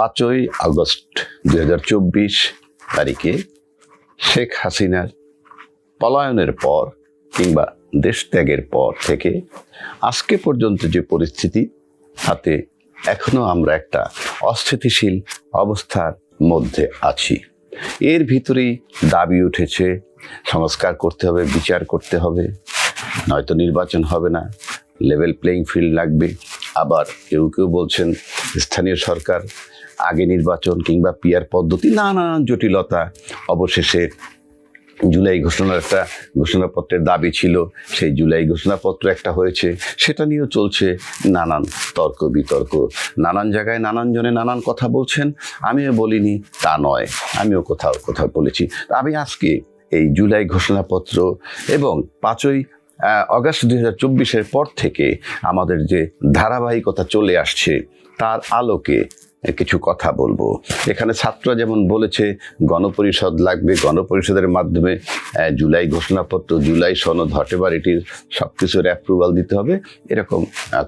পাঁচই আগস্ট দু হাজার চব্বিশ তারিখে শেখ হাসিনার পলায়নের পর কিংবা দেশ ত্যাগের পর থেকে আজকে পর্যন্ত যে পরিস্থিতি হাতে এখনও আমরা একটা অস্থিতিশীল অবস্থার মধ্যে আছি। এর ভিতরেই দাবি উঠেছে, সংস্কার করতে হবে, বিচার করতে হবে, নয়তো নির্বাচন হবে না লেভেল প্লেইং ফিল্ড লাগবে। আবার কেউ কেউ বলছেন, স্থানীয় সরকার আগে নির্বাচন কিংবা পিয়ার পদ্ধতি নানান জটিলতা অবশেষে জুলাই ঘোষণার একটা ঘোষণাপত্রের দাবি ছিল। সেই জুলাই ঘোষণাপত্র একটা হয়েছে, সেটা নিয়েও চলছে নানান তর্ক বিতর্ক। নানান জায়গায় নানান জনে নানান কথা বলছেন, আমিও বলিনি, তা নয়, আমিও কোথাও কোথাও বলেছি। আমি আজকে এই জুলাই ঘোষণাপত্র এবং পাঁচই অগাস্ট দুই হাজার চব্বিশের পর থেকে আমাদের যে ধারাবাহিকতা চলে আসছে, তার আলোকে কিছু কথা বলব। এখানে ছাত্ররা যেমন বলেছে, গণপরিষদ লাগবে। গণপরিষদের মাধ্যমে জুলাই ঘোষণাপত্র, জুলাই সনদ হটেবার এটির সব কিছুর অ্যাপ্রুভাল দিতে হবে, এরকম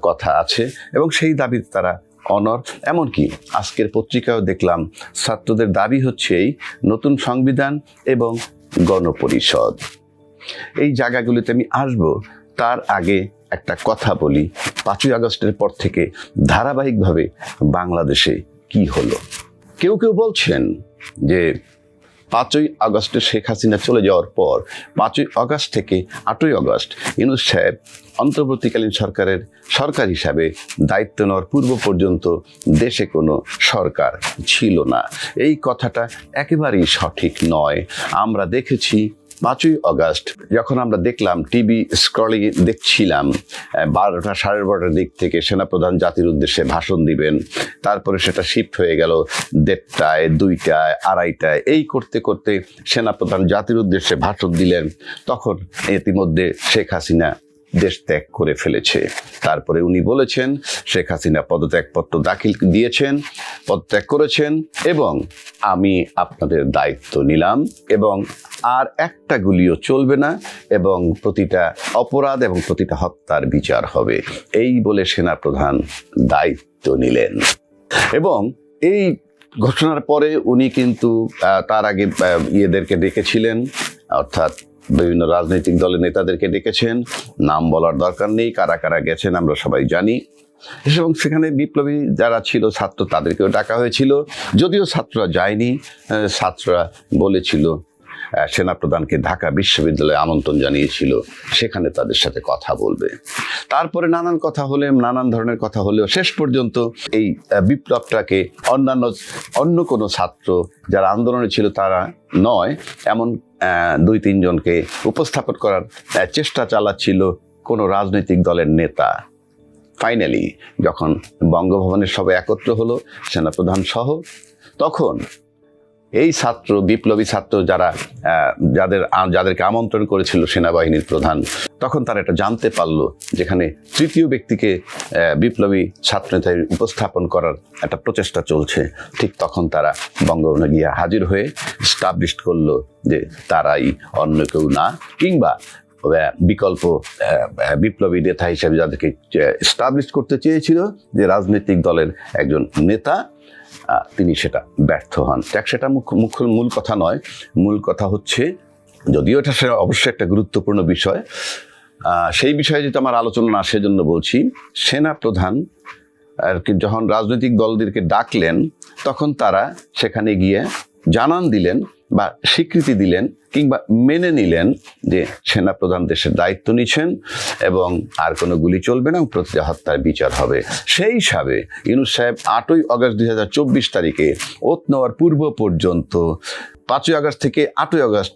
কথা আছে। এবং সেই দাবিতে তারা অনর এমনকি আজকের পত্রিকাও দেখলাম, ছাত্রদের দাবি হচ্ছে এই নতুন সংবিধান এবং গণপরিষদ। এই জায়গাগুলিতে আমি আসব, তার আগে একটা কথা বলি, পাঁচই আগস্টের পর থেকে ধারাবাহিকভাবে বাংলাদেশে কি হলো? কেউ কেউ বলছেন যে পাঁচই আগস্টে শেখ হাসিনা চলে যাওয়ার পর, পাঁচই আগস্ট থেকে আটই আগস্ট ইউনুস সাহেব অন্তর্বর্তীকালীন সরকারের সরকার হিসাবে দায়িত্ব নেওয়ার পূর্ব পর্যন্ত দেশে কোনো সরকার ছিল না। এই কথাটা একেবারেই সঠিক নয়। আমরা দেখেছি পাঁচই আগস্ট যখন আমরা দেখলাম, টিভি স্ক্রলিং দেখছিলাম বারোটা সাড়ে বারোটার দিক থেকে সেনাপ্রধান জাতির উদ্দেশ্যে ভাষণ দিবেন, তারপরে সেটা শিফট হয়ে গেল দেড়টায়, দুইটায়, আড়াইটায়। এই করতে করতে সেনাপ্রধান জাতির উদ্দেশ্যে ভাষণ দিলেন। তখন ইতিমধ্যে শেখ হাসিনা দেশ ত্যাগ করে ফেলেছে। তারপরে উনি বলেছেন, শেখ হাসিনা পদত্যাগপত্র দাখিল দিয়েছেন, পদত্যাগ করেছেন এবং আমি আপনাদের দায়িত্ব নিলাম এবং আর একটা গুলিও চলবে না এবং প্রতিটা অপরাধ এবং প্রতিটা হত্যার বিচার হবে। এই বলে সেনাপ্রধান দায়িত্ব নিলেন। এবং এই ঘটনার পরে উনি কিন্তু তার আগে ইয়েদেরকে ডেকেছিলেন, অর্থাৎ বিভিন্ন রাজনৈতিক দলের নেতাদেরকে ডেকেছেন। নাম বলার দরকার নেই, কারা কারা গেছেন আমরা সবাই জানি। এবং সেখানে বিপ্লবী যারা ছিল, ছাত্র তাদেরকেও ডাকা হয়েছিল। যদিও ছাত্ররা যায়নি ছাত্ররা বলেছিল সেনাপ্রধানকে ঢাকা বিশ্ববিদ্যালয়ে আমন্ত্রণ জানিয়েছিল, সেখানে তাদের সাথে কথা বলবে। তারপরে নানান কথা হলে, নানান ধরনের কথা হলেও শেষ পর্যন্ত এই বিপ্লবটাকে অন্যান্য, অন্য কোনো ছাত্র যারা আন্দোলনে ছিল তারা নয়, এমন দুই তিনজনকে উপস্থাপন করার চেষ্টা চালাচ্ছিল কোনো রাজনৈতিক দলের নেতা। ফাইনালি যখন বঙ্গভবনের সবাই একত্র হলো, সেনাপ্রধান সহ, তখন এই ছাত্র, বিপ্লবী ছাত্র যারা যাদের যাদেরকে আমন্ত্রণ করেছিল সেনাবাহিনীর প্রধান, তখন তারা এটা জানতে পারল যেখানে তৃতীয় ব্যক্তিকে বিপ্লবী ছাত্রনেতা উপস্থাপন করার একটা প্রচেষ্টা চলছে। ঠিক তখন তারা বঙ্গভবনে গিয়ে হাজির হয়ে স্টাবলিশ করল যে তারাই অন্য কেউ না, কিংবা বিকল্প বিপ্লবী নেতা হিসেবে যাদেরকে স্টাবলিশ করতে চেয়েছিল যে রাজনৈতিক দলের একজন নেতা তিনি সেটা ব্যর্থ হন। দেখ, সেটা মুখ্য মূল কথা নয়। মূল কথা হচ্ছে, যদিও এটা সে অবশ্যই একটা গুরুত্বপূর্ণ বিষয় সেই বিষয়ে যেটা আমার আলোচনা না সেজন্য বলছি, সেনা প্রধান, আর কি, যখন রাজনৈতিক দলদেরকে ডাকলেন, তখন তারা সেখানে গিয়ে জানান দিলেন বা স্বীকৃতি দিলেন কিংবা মেনে নিলেন যে সেনাপ্রধান দেশের দায়িত্ব নিচ্ছেন এবং আর কোনো গুলি চলবে না প্রতি প্রতিটা হত্যার বিচার হবে। সেই হিসাবে ইউনুস সাহেব আটই অগস্ট দুই হাজার চব্বিশ তারিখে ওত নেওয়ার পূর্ব পর্যন্ত পাঁচই আগস্ট থেকে আটই আগস্ট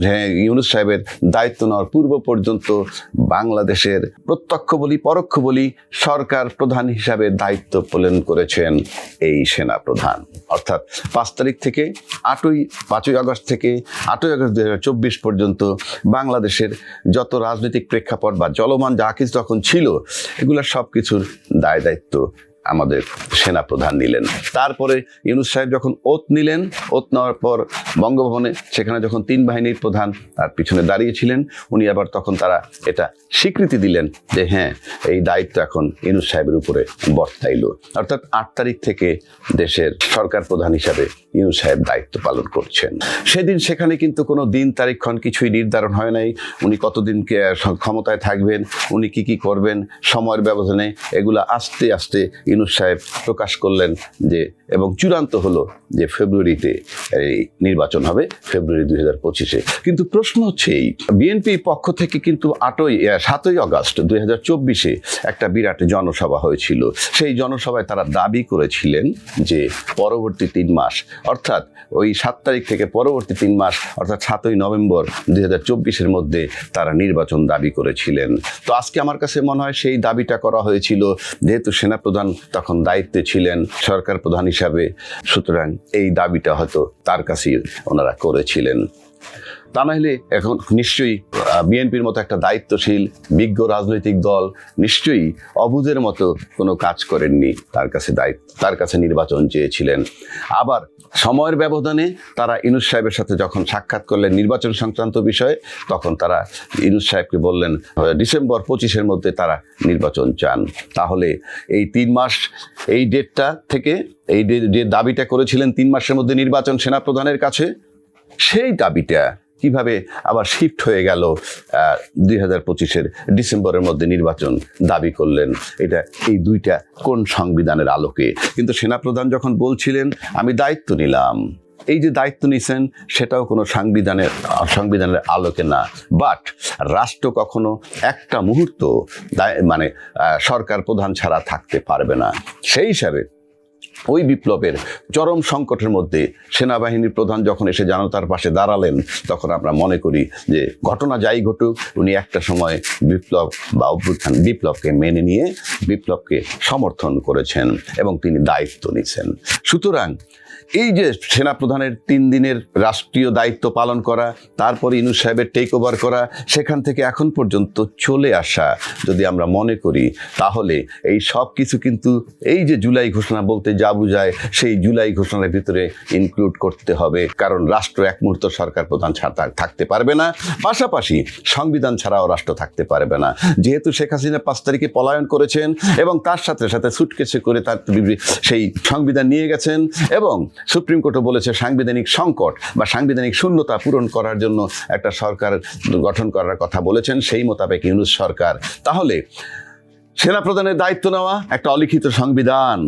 হ্যাঁ, ইউনুস সাহেবের দায়িত্ব নেওয়ার পূর্ব পর্যন্ত বাংলাদেশের প্রত্যক্ষ বলি পরোক্ষ বলি সরকার প্রধান হিসাবে দায়িত্ব পালন করেছেন এই সেনা প্রধান অর্থাৎ পাঁচ তারিখ থেকে আটই পাঁচই আগস্ট থেকে আটই আগস্ট দুই হাজার চব্বিশ পর্যন্ত বাংলাদেশের যত রাজনৈতিক প্রেক্ষাপট বা চলমান যা কিছু তখন ছিল এগুলো সব কিছুর দায় দায়িত্ব আমাদের সেনা প্রধান নিলেন। তারপরে ইউনুস সাহেব যখন ওত নিলেন, ওত নেওয়ার পর বঙ্গভবনে সেখানে যখন তিন বাহিনীর প্রধান তার পিছনে দাঁড়িয়েছিলেন উনি আবার তখন তারা এটা স্বীকৃতি দিলেন যে হ্যাঁ এই দায়িত্ব এখন ইউনুস সাহেবের উপরে বর্তাইল। অর্থাৎ আট তারিখ থেকে দেশের সরকার প্রধান হিসাবে ইউনুস সাহেব দায়িত্ব পালন করছেন। সেদিন সেখানে কিন্তু কোনো দিন তারিখক্ষণ কিছুই নির্ধারণ হয় নাই। উনি কতদিনকে ক্ষমতায় থাকবেন, উনি কি কি করবেন, সময়ের ব্যবধানে এগুলা আস্তে আস্তে ইউনুস সাহেব প্রকাশ করলেন যে, এবং চূড়ান্ত হলো যে ফেব্রুয়ারিতে নির্বাচন হবে, ফেব্রুয়ারি দুই হাজার পঁচিশে। কিন্তু প্রশ্ন হচ্ছে এই, বিএনপি পক্ষ থেকে কিন্তু আটই সাতই আগস্ট দুই হাজার চব্বিশে একটা বিরাট জনসভা হয়েছিল। সেই জনসভায় তারা দাবি করেছিলেন যে পরবর্তী তিন মাস, অর্থাৎ ওই সাত তারিখ থেকে পরবর্তী তিন মাস, অর্থাৎ সাতই নভেম্বর দুই হাজার চব্বিশের মধ্যে তারা নির্বাচন দাবি করেছিলেন। তো আজকে আমার কাছে মনে হয় সেই দাবিটা করা হয়েছিল, যেহেতু সেনাপ্রধান তখন দায়িত্বে ছিলেন সরকার প্রধান হিসাবে। সুতরাং এই দাবিটা হয়তো তার কাছেই ওনারা করেছিলেন। তা নাহলে এখন নিশ্চয়ই বিএনপির মতো একটা দায়িত্বশীল, বিজ্ঞ রাজনৈতিক দল নিশ্চয়ই অবুজের মতো কোনো কাজ করেননি তার কাছে দায়িত্ব, তার কাছে নির্বাচন চেয়েছিলেন। আবার সময়ের ব্যবধানে তারা ইনুস সাহেবের সাথে যখন সাক্ষাৎ করলেন নির্বাচন সংক্রান্ত বিষয়ে, তখন তারা ইনুস সাহেবকে বললেন ডিসেম্বর পঁচিশের মধ্যে তারা নির্বাচন চান। তাহলে এই তিন মাস, এই ডেটটা থেকে, এই যে- যে দাবিটা করেছিলেন তিন মাসের মধ্যে নির্বাচন সেনাপ্রধানের কাছে, সেই দাবিটা কীভাবে আবার শিফট হয়ে গেল দুই হাজার পঁচিশের ডিসেম্বরের মধ্যে নির্বাচন দাবি করলেন। এটা এই দুইটা কোন সংবিধানের আলোকে? কিন্তু সেনাপ্রধান যখন বলছিলেন, আমি দায়িত্ব নিলাম। এই যে দায়িত্ব নিছেন, সেটাও কোনো সংবিধানের সংবিধানের আলোকে না। বাট রাষ্ট্র কখনো একটা মুহূর্ত মানে সরকার প্রধান ছাড়া থাকতে পারবে না। সেই হিসাবে ওই বিপ্লবের চরম সংকটের মধ্যে সেনাবাহিনীর প্রধান যখন এসে জনতার পাশে দাঁড়ালেন, তখন আমরা মনে করি যে ঘটনা যাই ঘটুক, উনি একটা সময় বিপ্লব বা অভ্যুত্থান, বিপ্লবকে মেনে নিয়ে বিপ্লবকে সমর্থন করেছেন এবং তিনি দায়িত্ব নিয়েছেন। সুতরাং এই যে সেনাপ্রধানের তিন দিনের রাষ্ট্রীয় দায়িত্ব পালন করা, তারপর ইনু সাহেবের টেক ওভার করা, সেখান থেকে এখন পর্যন্ত চলে আসা যদি আমরা মনে করি, তাহলে এই সব কিছু কিন্তু এই যে জুলাই ঘোষণা বলতে যা বুঝায়, সেই জুলাই ঘোষণার ভিতরে ইনক্লুড করতে হবে। কারণ রাষ্ট্র এক মুহূর্ত সরকার প্রধান ছাড়া থাকতে পারবে না। পাশাপাশি সংবিধান ছাড়াও রাষ্ট্র থাকতে পারবে না। যেহেতু শেখ হাসিনা পাঁচ তারিখে পলায়ন করেছেন এবং তার সাথে সাথে সুটকেসে করে তার সেই সংবিধান নিয়ে গেছেন এবং সুপ্রিম কোর্টও বলেছে সাংবিধানিক সংকট বা সাংবিধানিক শূন্যতা পূরণ করার জন্য একটা সরকার গঠন করার কথা বলেছেন, সেই মোতাবেক ইউনুস সরকার। তাহলে সেনাপ্রধানের দায়িত্ব নেওয়া একটা অলিখিত সংবিধান,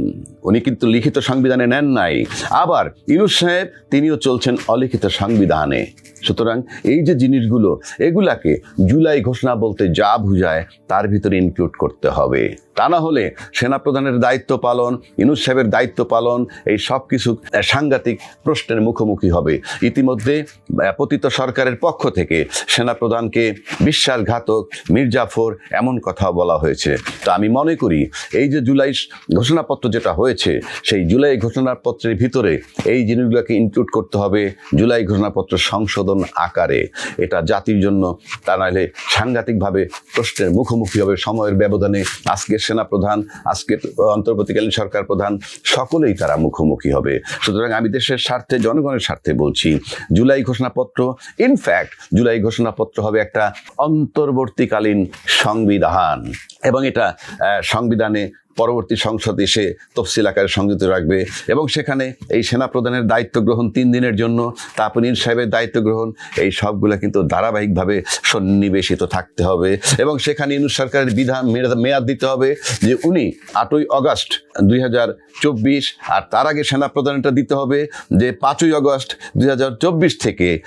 উনি কিন্তু লিখিত সংবিধানে নেন নাই। আবার ইউনুস সাহেব তিনিও চলছেন অলিখিত সংবিধানে। সুতরাং এই যে জিনিসগুলো, এগুলাকে জুলাই ঘোষণা বলতে যা বুঝায়, তার ভিতরে ইনক্লুড করতে হবে। তা না হলে সেনাপ্রধানের দায়িত্ব পালন, ইনুস সাহেবের দায়িত্ব পালন, এই সব কিছু সাংঘাতিক প্রশ্নের মুখোমুখি হবে। ইতিমধ্যে পতিত সরকারের পক্ষ থেকে সেনাপ্রধানকে বিশ্বাসঘাতক, মির্জাফর এমন কথা বলা হয়েছে। তো আমি মনে করি, এই যে জুলাই ঘোষণাপত্র যেটা হয়েছে, সেই জুলাই ঘোষণাপত্রের ভিতরে এই জিনিসগুলোকে ইনক্লুড করতে হবে জুলাই ঘোষণাপত্র সংশোধন আকারে। এটা জাতির জন্য তা নাহলে সাংঘাতিকভাবে প্রশ্নের মুখোমুখি হবে সময়ের ব্যবধানে আজকের সেনাপ্রধান আজকে অন্তর্বর্তীকালীন সরকার প্রধান সকলেই তারা মুখোমুখি হবে। সুতরাং আমি দেশের স্বার্থে, জনগণের স্বার্থে বলছি, জুলাই ঘোষণাপত্র ইনফ্যাক্ট জুলাই ঘোষণাপত্র হবে একটা অন্তর্বর্তীকালীন সংবিধান। এবং এটা সংবিধানে পরবর্তী সংসদ এসে তফসিল আকারে সংযুক্ত রাখবে এবং সেখানে এই সেনা সেনাপ্রধানের দায়িত্ব গ্রহণ তিন দিনের জন্য তারপর নীল সাহেবের দায়িত্ব গ্রহণ, এই সবগুলো কিন্তু ধারাবাহিকভাবে সন্নিবেশিত থাকতে হবে এবং সেখানে ইউনুস সরকারের বিধান মেয়াদ- দিতে হবে যে উনি আটই অগস্ট দুই হাজার চব্বিশ আর তার আগে সেনা সেনাপ্রধানটা দিতে হবে যে পাঁচই অগস্ট দুই হাজার চব্বিশ থেকে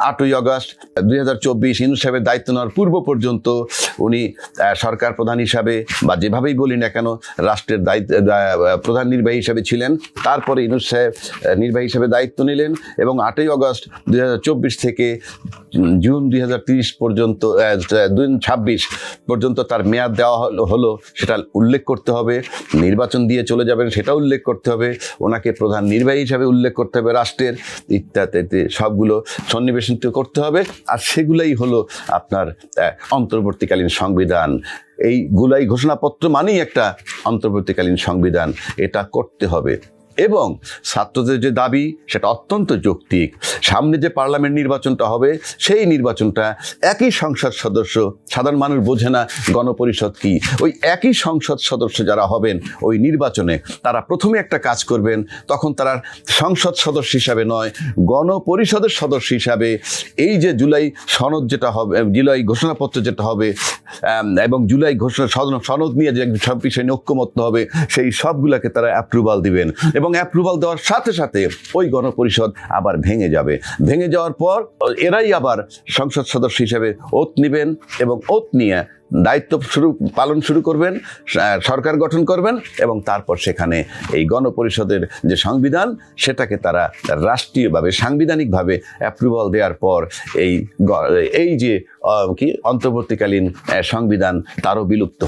আটই অগস্ট দুই হাজার চব্বিশ ইউনুস সাহেবের দায়িত্ব নেওয়ার পূর্ব পর্যন্ত উনি সরকার প্রধান হিসাবে বা যেভাবেই বলি না কেন রাষ্ট্রের দায়িত্ব প্রধান নির্বাহী হিসাবে ছিলেন। তারপরে ইনুস সাহেব নির্বাহী হিসাবে দায়িত্ব নিলেন এবং আটই অগস্ট দুই হাজার চব্বিশ থেকে জুন দুই পর্যন্ত দুই ছাব্বিশ পর্যন্ত তার মেয়াদ দেওয়া হলো- হলো, সেটা উল্লেখ করতে হবে। নির্বাচন দিয়ে চলে যাবেন সেটা উল্লেখ করতে হবে। ওনাকে প্রধান নির্বাহী হিসাবে উল্লেখ করতে হবে রাষ্ট্রের, ইত্যাদি সবগুলো সন্নিবেশিত করতে হবে। আর সেগুলোই হলো আপনার অন্তর্বর্তীকালীন সংবিধান। এই গুলাই ঘোষণাপত্র মানেই একটা অন্তর্বর্তীকালীন সংবিধান। এটা করতে হবে। এবং ছাত্রদের যে দাবি, সেটা অত্যন্ত যৌক্তিক। সামনে যে পার্লামেন্ট নির্বাচনটা হবে, সেই নির্বাচনটা একই সংসদ সদস্য, সাধারণ মানুষ বোঝে না গণপরিষদ কি। ওই একই সংসদ সদস্য যারা হবেন ওই নির্বাচনে তারা প্রথমে একটা কাজ করবেন, তখন তারা সংসদ সদস্য হিসাবে নয়, গণপরিষদের সদস্য হিসাবে এই যে জুলাই সনদ যেটা হবে, জুলাই ঘোষণাপত্র যেটা হবে এবং জুলাই ঘোষণা সনদ- নিয়ে যে সব বিষয়ে ঐক্যমত্য হবে, সেই সবগুলোকে তারা অ্যাপ্রুভাল দিবেন। এবং অ্যাপ্রুভাল দেওয়ার সাথে সাথে ওই গণপরিষদ আবার ভেঙে যাবে। ভেঙে যাওয়ার পর, এরাই আবার সংসদ সদস্য হিসেবে ওত নেবেন এবং ওত নিয়ে দায়িত্ব শুরু, পালন শুরু করবেন সরকার গঠন করবেন এবং তারপর সেখানে এই গণপরিষদের যে সংবিধান, সেটাকে তারা রাষ্ট্রীয়ভাবে, সাংবিধানিকভাবে অ্যাপ্রুভাল দেওয়ার পর এই এই যে কি? অন্তর্বর্তীকালীন সংবিধান তারও বিলুপ্ত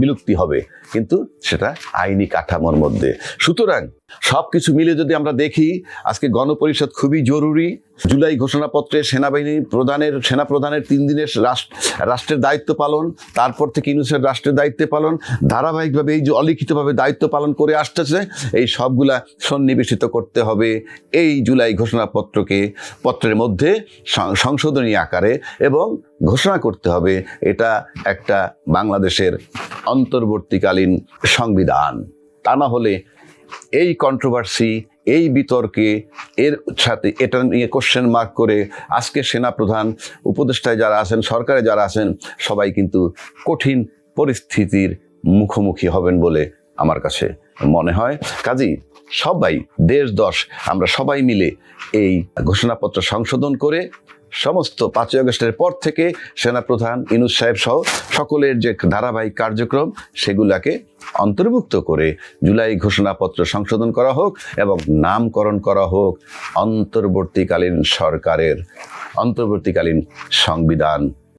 বিলুপ্তি হবে। কিন্তু সেটা আইনি কাঠামোর মধ্যে। সুতরাং সব কিছু মিলে যদি আমরা দেখি, আজকে গণপরিষদ খুবই জরুরি। জুলাই ঘোষণাপত্রে সেনাবাহিনী প্রধানের সেনা প্রধানের তিন দিনের রাষ্ট্র রাষ্ট্রের দায়িত্ব পালন, তারপর থেকে ইউনুসের রাষ্ট্রের দায়িত্ব পালন, ধারাবাহিকভাবে এই যে অলিখিতভাবে দায়িত্ব পালন করে আসতেছে, এই সবগুলা সন্নিবেশিত করতে হবে এই জুলাই ঘোষণাপত্রকে, পত্রের মধ্যে সংশোধনী আকারে এবং ঘোষণা করতে হবে, এটা একটা বাংলাদেশের অন্তর্বর্তীকালীন সংবিধান। তা না হলে এই কন্ট্রোভার্সি এই বিতর্কে এর সাথে এটা নিয়ে কোশ্চেন মার্ক করে আজকে সেনাপ্রধান, উপদেষ্টায় যারা আছেন, সরকারে যারা আছেন, সবাই কিন্তু কঠিন পরিস্থিতির মুখোমুখি হবেন বলে আমার কাছে মনে হয়। কাজী, সবাই, দেশ দশ, আমরা সবাই মিলে এই ঘোষণাপত্র সংশোধন করে সমস্ত পাঁচই আগস্টের পর থেকে সেনাপ্রধান ইনুস সাহেব সহ সকলের যে ধারাবাহিক কার্যক্রম, সেগুলাকে অন্তর্ভুক্ত করে জুলাই ঘোষণাপত্র সংশোধন করা হোক এবং নামকরণ করা হোক অন্তর্বর্তীকালীন সরকারের অন্তর্বর্তীকালীন সংবিধান